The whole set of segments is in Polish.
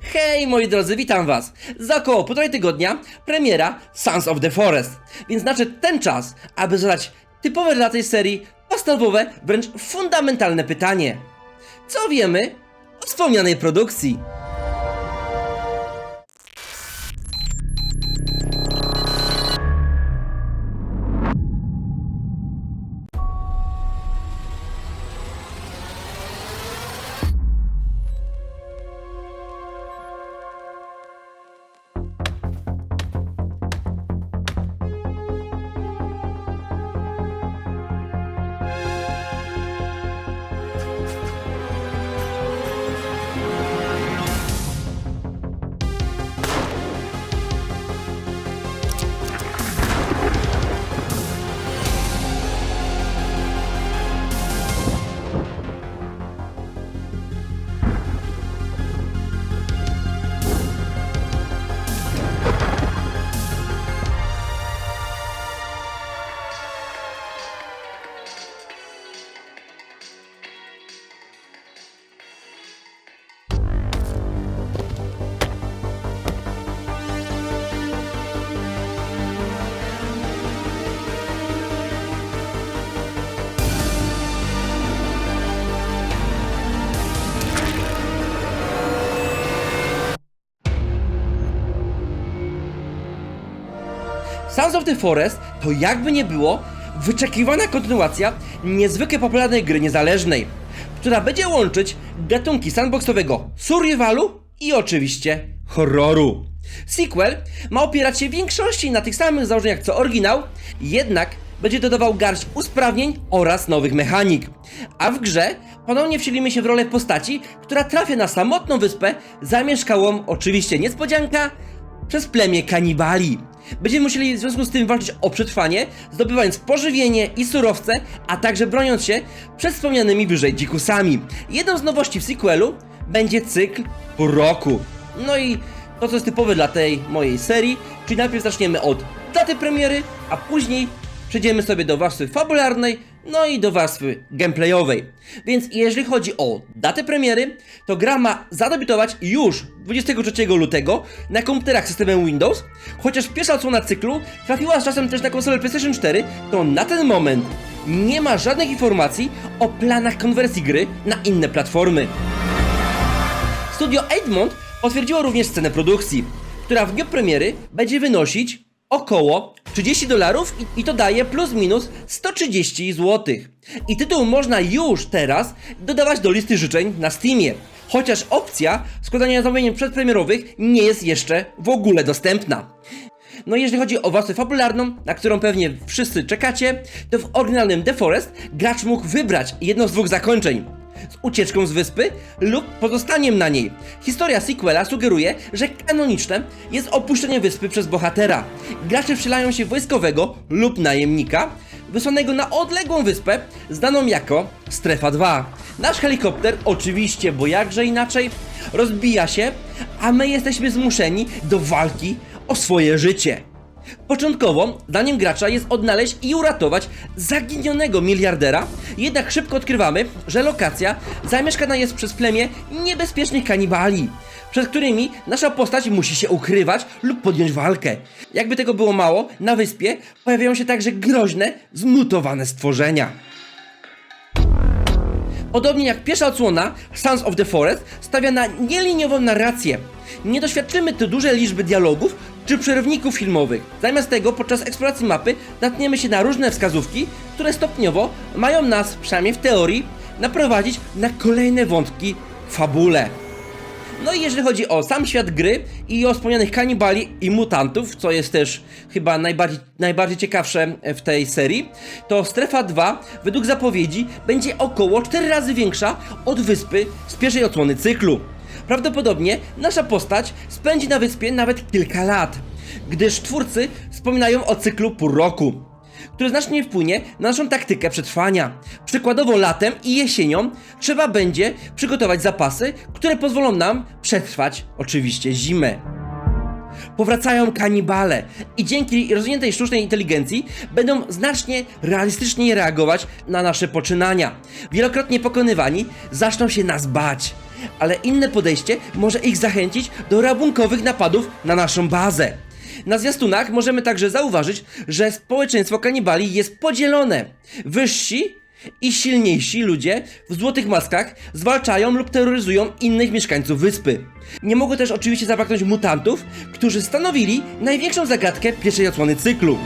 Hej moi drodzy, witam was! Za około półtorej tygodnia premiera Sons of the Forest, więc nadszedł ten czas, aby zadać typowe dla tej serii podstawowe, wręcz fundamentalne pytanie. Co wiemy o wspomnianej produkcji? Sons of the Forest to jakby nie było wyczekiwana kontynuacja niezwykle popularnej gry niezależnej, która będzie łączyć gatunki sandboxowego survivalu i oczywiście horroru. Sequel ma opierać się w większości na tych samych założeniach co oryginał, jednak będzie dodawał garść usprawnień oraz nowych mechanik. A w grze ponownie wcielimy się w rolę postaci, która trafia na samotną wyspę zamieszkałą, oczywiście niespodzianka, przez plemię kanibali. Będziemy musieli w związku z tym walczyć o przetrwanie, zdobywając pożywienie i surowce, a także broniąc się przed wspomnianymi wyżej dzikusami. Jedną z nowości w sequelu będzie cykl pół roku. No i to, co jest typowe dla tej mojej serii, czyli najpierw zaczniemy od daty premiery, a później przejdziemy sobie do warstwy fabularnej, no i do warstwy gameplayowej. Więc jeżeli chodzi o datę premiery, to gra ma zadebiutować już 23 lutego na komputerach z systemem Windows, chociaż pierwsza odsłona cyklu trafiła z czasem też na konsolę PlayStation 4, to na ten moment nie ma żadnych informacji o planach konwersji gry na inne platformy. Studio Egmont potwierdziło również cenę produkcji, która w dniu premiery będzie wynosić około 30 dolarów i, i to daje plus minus 130 zł. I tytuł można już teraz dodawać do listy życzeń na Steamie. Chociaż opcja składania zamówień przedpremierowych nie jest jeszcze w ogóle dostępna. No i jeżeli chodzi o warstwę fabularną, na którą pewnie wszyscy czekacie, to w oryginalnym The Forest gracz mógł wybrać jedno z dwóch zakończeń. Z ucieczką z wyspy lub pozostaniem na niej. Historia sequela sugeruje, że kanoniczne jest opuszczenie wyspy przez bohatera. Gracze wcielają się wojskowego lub najemnika, wysłanego na odległą wyspę, znaną jako Strefa 2. Nasz helikopter, oczywiście, bo jakże inaczej, rozbija się, a my jesteśmy zmuszeni do walki o swoje życie. Początkowo zadaniem gracza jest odnaleźć i uratować zaginionego miliardera, jednak szybko odkrywamy, że lokacja zamieszkana jest przez plemię niebezpiecznych kanibali, przed którymi nasza postać musi się ukrywać lub podjąć walkę. Jakby tego było mało, na wyspie pojawiają się także groźne, zmutowane stworzenia. Podobnie jak pierwsza odsłona, Sons of the Forest stawia na nieliniową narrację. Nie doświadczymy tu dużej liczby dialogów czy przerywników filmowych. Zamiast tego, podczas eksploracji mapy natkniemy się na różne wskazówki, które stopniowo mają nas, przynajmniej w teorii, naprowadzić na kolejne wątki w fabule. No i jeżeli chodzi o sam świat gry i o wspomnianych kanibali i mutantów, co jest też chyba najbardziej, najbardziej ciekawsze w tej serii, to strefa 2 według zapowiedzi będzie około 4 razy większa od wyspy z pierwszej odsłony cyklu. Prawdopodobnie nasza postać spędzi na wyspie nawet kilka lat, gdyż twórcy wspominają o cyklu pół roku który znacznie wpłynie na naszą taktykę przetrwania. Przykładowo latem i jesienią trzeba będzie przygotować zapasy, które pozwolą nam przetrwać oczywiście zimę. Powracają kanibale i dzięki rozwiniętej sztucznej inteligencji będą znacznie realistycznie reagować na nasze poczynania. Wielokrotnie pokonywani zaczną się nas bać, ale inne podejście może ich zachęcić do rabunkowych napadów na naszą bazę. Na zwiastunach możemy także zauważyć, że społeczeństwo kanibali jest podzielone. Wyżsi i silniejsi ludzie w złotych maskach zwalczają lub terroryzują innych mieszkańców wyspy. Nie mogło też oczywiście zabraknąć mutantów, którzy stanowili największą zagadkę pierwszej odsłony cyklu.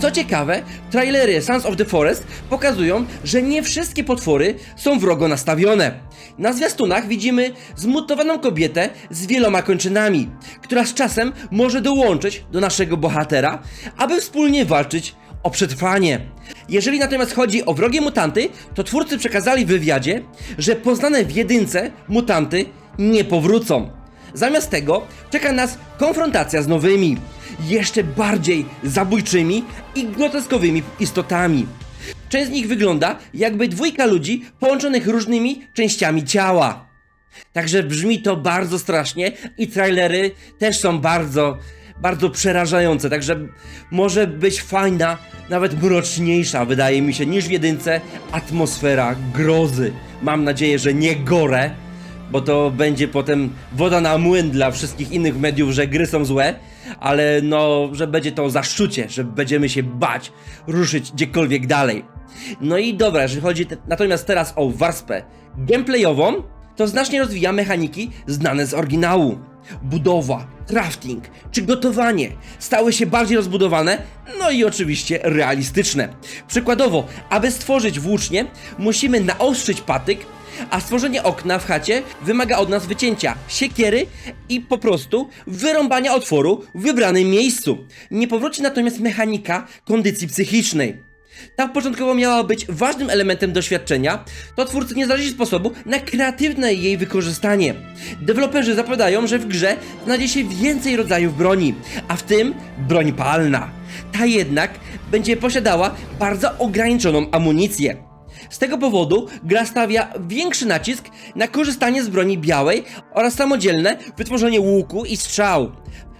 Co ciekawe, trailery Sons of the Forest pokazują, że nie wszystkie potwory są wrogo nastawione. Na zwiastunach widzimy zmutowaną kobietę z wieloma kończynami, która z czasem może dołączyć do naszego bohatera, aby wspólnie walczyć o przetrwanie. Jeżeli natomiast chodzi o wrogie mutanty, to twórcy przekazali w wywiadzie, że poznane w jedynce mutanty nie powrócą. Zamiast tego czeka nas konfrontacja z nowymi, jeszcze bardziej zabójczymi i groteskowymi istotami. Część z nich wygląda jakby dwójka ludzi połączonych różnymi częściami ciała. Także brzmi to bardzo strasznie i trailery też są bardzo, bardzo przerażające. Także może być fajna, nawet mroczniejsza, wydaje mi się, niż w jedynce atmosfera grozy. Mam nadzieję, że nie gore, bo to będzie potem woda na młyn dla wszystkich innych mediów, że gry są złe, ale no, że będzie to zaszczucie, że będziemy się bać ruszyć gdziekolwiek dalej. No i dobra, jeżeli chodzi te, natomiast teraz o warstwę gameplayową, to znacznie rozwija mechaniki znane z oryginału. Budowa, crafting czy gotowanie stały się bardziej rozbudowane, no i oczywiście realistyczne. Przykładowo, aby stworzyć włócznie, musimy naostrzyć patyk, a stworzenie okna w chacie wymaga od nas wycięcia siekiery i po prostu wyrąbania otworu w wybranym miejscu. Nie powróci natomiast mechanika kondycji psychicznej. Ta początkowo miała być ważnym elementem doświadczenia, to twórcy nie znaleźli sposobu na kreatywne jej wykorzystanie. Deweloperzy zapowiadają, że w grze znajdzie się więcej rodzajów broni, a w tym broń palna. Ta jednak będzie posiadała bardzo ograniczoną amunicję. Z tego powodu gra stawia większy nacisk na korzystanie z broni białej oraz samodzielne wytworzenie łuku i strzał.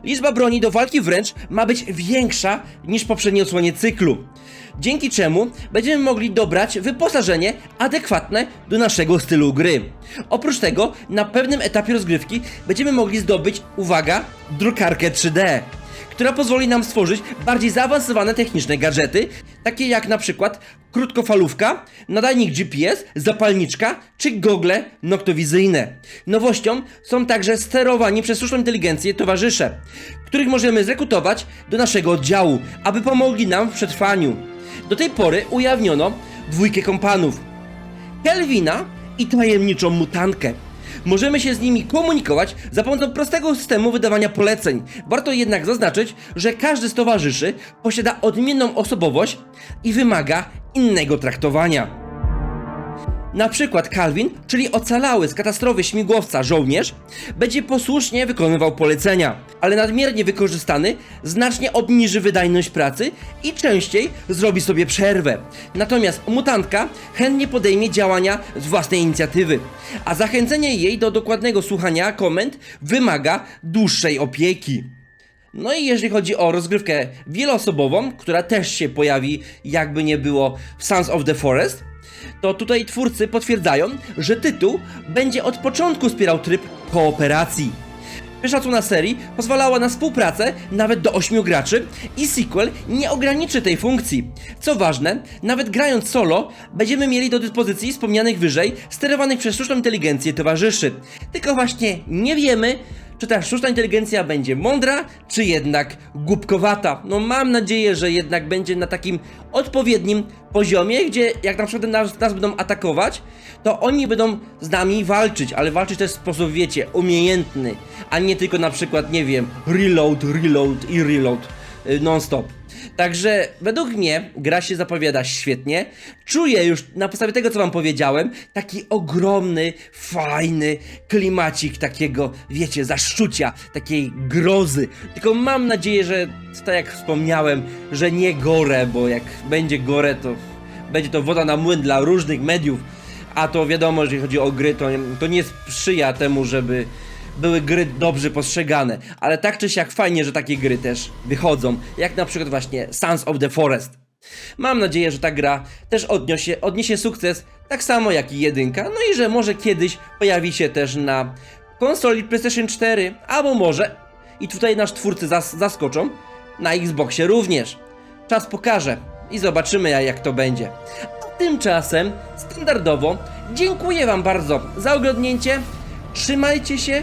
Liczba broni do walki wręcz ma być większa niż poprzedniej odsłonie cyklu. Dzięki czemu będziemy mogli dobrać wyposażenie adekwatne do naszego stylu gry. Oprócz tego, na pewnym etapie rozgrywki będziemy mogli zdobyć, uwaga, drukarkę 3D która pozwoli nam stworzyć bardziej zaawansowane techniczne gadżety, takie jak na przykład krótkofalówka, nadajnik GPS, zapalniczka czy gogle noktowizyjne. Nowością są także sterowani przez sztuczną inteligencję towarzysze, których możemy zrekrutować do naszego oddziału, aby pomogli nam w przetrwaniu. Do tej pory ujawniono dwójkę kompanów, Kelvina i tajemniczą mutantkę. Możemy się z nimi komunikować za pomocą prostego systemu wydawania poleceń. Warto jednak zaznaczyć, że każdy z towarzyszy posiada odmienną osobowość i wymaga innego traktowania. Na przykład Calvin, czyli ocalały z katastrofy śmigłowca żołnierz, będzie posłusznie wykonywał polecenia, ale nadmiernie wykorzystany znacznie obniży wydajność pracy i częściej zrobi sobie przerwę. Natomiast mutantka chętnie podejmie działania z własnej inicjatywy, a zachęcenie jej do dokładnego słuchania komend wymaga dłuższej opieki. No i jeżeli chodzi o rozgrywkę wieloosobową, która też się pojawi, jakby nie było w Sons of the Forest, to tutaj twórcy potwierdzają, że tytuł będzie od początku wspierał tryb kooperacji. Odsłona serii pozwalała na współpracę nawet do 8 graczy i sequel nie ograniczy tej funkcji. Co ważne, nawet grając solo, będziemy mieli do dyspozycji wspomnianych wyżej sterowanych przez sztuczną inteligencję towarzyszy. Tylko właśnie nie wiemy, czy ta sztuczna inteligencja będzie mądra, czy jednak głupkowata. No mam nadzieję, że jednak będzie na takim odpowiednim poziomie, gdzie jak na przykład nas, nas będą atakować, to oni będą z nami walczyć, ale walczyć też w sposób, wiecie, umiejętny, a nie tylko na przykład, nie wiem, reload, reload i reload y, non-stop. Także według mnie gra się zapowiada świetnie. Czuję już na podstawie tego, co wam powiedziałem, taki ogromny, fajny klimacik takiego, wiecie, zaszczucia, takiej grozy. Tylko mam nadzieję, że tak jak wspomniałem, że nie gore, bo jak będzie gore, to będzie to woda na młyn dla różnych mediów. A to wiadomo, jeżeli chodzi o gry, to, to nie sprzyja temu, żeby były gry dobrze postrzegane, ale tak czy siak fajnie, że takie gry też wychodzą, jak na przykład właśnie Sons of the Forest. Mam nadzieję, że ta gra też odniesie, odniesie sukces, tak samo jak i jedynka, no i że może kiedyś pojawi się też na konsoli PlayStation 4, albo może, i tutaj nasz twórcy zas zaskoczą, na Xboxie również. Czas pokaże i zobaczymy jak to będzie. A tymczasem, standardowo, dziękuję Wam bardzo za oglądnięcie, trzymajcie się,